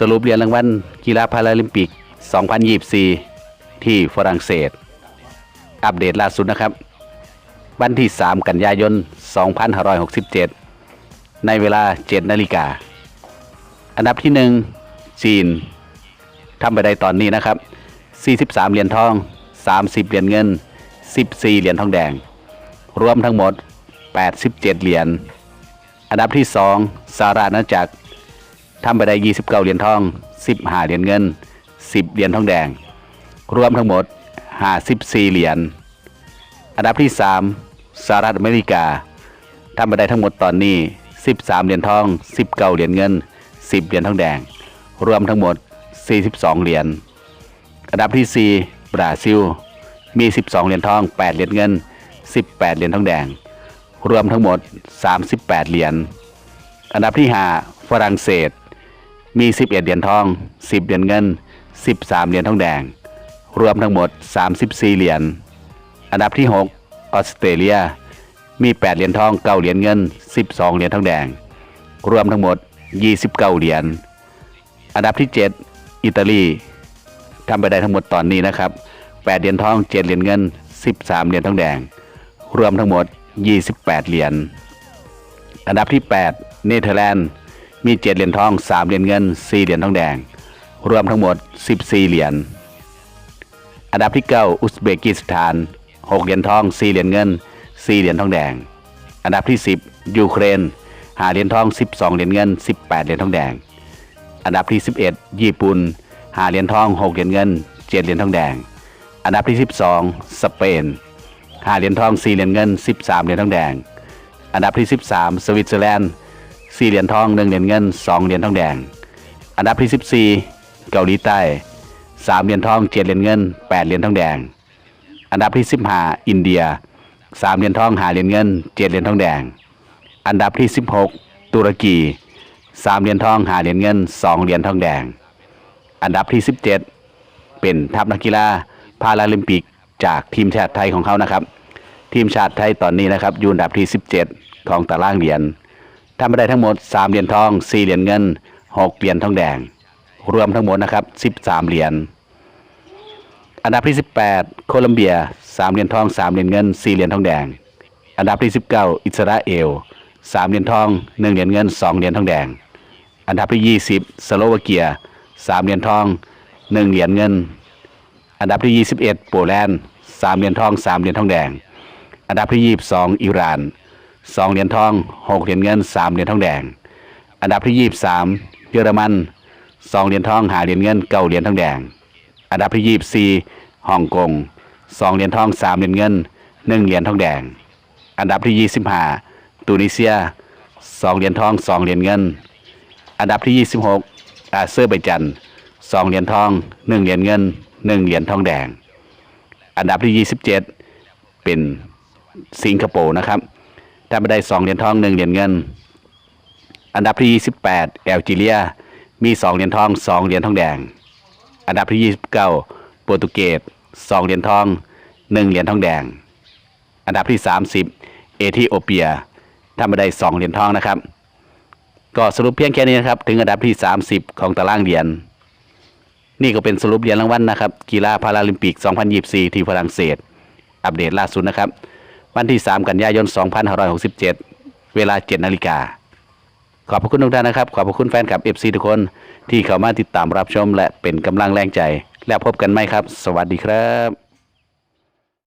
สรุปเหรียญรางวัลกีฬาพาราลิมปิก 2024 ที่ฝรั่งเศส อัปเดตล่าสุดนะครับ วันที่ 3 กันยายน 2567 ในเวลา 7 นาฬิกา อันดับที่ 1 จีนทำไปได้ตอนนี้นะครับ 43 เหรียญทอง 30 เหรียญเงิน 14 เหรียญทองแดง รวมทั้งหมด 87 เหรียญ อันดับที่ 2สหราชอาณาจักร ทำไปได้ 29 เหรียญทอง 15 เหรียญเงิน 10 เหรียญทองแดง รวมทั้งหมด 54 เหรียญ อันดับที่ 3สหรัฐอเมริกาทำไปได้ทั้งหมดตอนนี้ 13 เหรียญทอง 19 เหรียญเงิน 10 เหรียญทองแดง รวมทั้งหมด 42 เหรียญ อันดับที่ 4 บราซิล มี 12 เหรียญทอง 8 เหรียญเงิน 18 เหรียญทองแดง รวมทั้งหมด 38 เหรียญ อันดับที่ 5 ฝรั่งเศส มี 11 เหรียญทอง 10 เหรียญเงิน 13 เหรียญทองแดง รวมทั้งหมด 34 เหรียญ อันดับที่ 6 ออสเตรเลีย มี 8 เหรียญทอง 9 เหรียญเงิน 12 เหรียญทองแดง รวมทั้งหมด 29 เหรียญ อันดับที่ 7 อิตาลีทำไปได้ทั้งหมดตอนนี้นะครับ 8 เหรียญทอง 7 เหรียญเงิน 13 เหรียญทองแดง รวมทั้งหมด 28 เหรียญ อันดับที่ 8 เนเธอร์แลนด์ มี 7 เหรียญทอง 3 เหรียญเงิน 4 เหรียญทองแดง รวมทั้งหมด 14 เหรียญ อันดับที่ 9 อุซเบกิสถาน 6 เหรียญทอง 4 เหรียญเงิน 4 เหรียญทองแดง อันดับที่ 10 ยูเครน 5 เหรียญทอง 12 เหรียญเงิน 18 เหรียญทองแดง อันดับที่ 11 ญี่ปุ่น 5 เหรียญทอง 6 เหรียญเงิน 7 เหรียญทองแดง อันดับที่ 12 สเปน 5 เหรียญทอง 4 เหรียญเงิน 13 เหรียญทองแดง อันดับที่ 13 สวิตเซอร์แลนด์ 4 เหรียญทอง 1 เหรียญเงิน 2 เหรียญทองแดง อันดับที่ 14 เกาหลีใต้ 3 เหรียญทอง 7 เหรียญเงิน 8 เหรียญทองแดง อันดับที่ 15 อินเดีย 3 เหรียญทอง 5 เหรียญเงิน 7 เหรียญทองแดง อันดับที่ 16 ตุรกี 3 เหรียญทอง 5 เหรียญเงิน 2 เหรียญทองแดง อันดับที่ 17 เป็นทัพนักกีฬาพาราลิมปิกจากทีมชาติไทยของเขานะครับ ทีมชาติไทยตอนนี้นะครับอยู่อันดับที่ 17 ของตารางเหรียญ ทำไปได้ทั้งหมด 3 เหรียญทอง 4 เหรียญเงิน 6 เหรียญทองแดง รวมทั้งหมดนะครับ 13 เหรียญ อันดับที่ 18 โคลัมเบีย 3 เหรียญทอง 3 เหรียญเงิน 4 เหรียญทองแดง อันดับที่ 19 อิสราเอล 3 เหรียญทอง 1 เหรียญเงิน 2 เหรียญทองแดง อันดับที่ 20 สโลวาเกีย 3 เหรียญทอง 1 เหรียญเงิน อันดับที่ 21 โปแลนด์ 3 เหรียญทอง 3 เหรียญทองแดง อันดับที่ 22 อิหร่าน 2เหรียญทอง6เหรียญเงิน3เหรียญทองแดง อันดับที่23เยอรมัน2เหรียญทอง5เหรียญเงิน9เหรียญทองแดง อันดับที่24ฮ่องกง2เหรียญทอง3เหรียญเงิน1เหรียญทองแดง อันดับที่25ตูนิเซีย2เหรียญทอง2เหรียญเงิน อันดับที่26อาเซอร์ไบจัน2เหรียญทอง1เหรียญเงิน1เหรียญทองแดง อันดับที่27เป็นสิงคโปร์นะครับ ทำไปได้2เหรียญทอง1เหรียญเงิน อันดับที่ 28 แอลจีเรีย มี 2 เหรียญทอง 2 เหรียญทองแดง อันดับที่ 29 โปรตุเกส 2 เหรียญทอง 1 เหรียญทองแดง อันดับที่ 30 เอธิโอเปียทำไปได้ 2 เหรียญทองนะครับ ก็สรุปเพียงแค่นี้นะครับ ถึงอันดับที่ 30 ของตารางเหรียญ นี่ก็เป็นสรุปเหรียญรางวัลนะครับ กีฬาพาราลิมปิก 2024 ที่ฝรั่งเศส อัปเดตล่าสุดนะครับ วันที่ 3 กันยายน 2567 เวลา 7 นาฬิกา ขอบพระคุณทุกท่านนะครับ ขอบพระคุณแฟนคลับ FC ทุกคนที่เข้ามาติดตามรับชม และเป็นกำลังแรงใจ แล้วพบกันไหมครับ สวัสดีครับ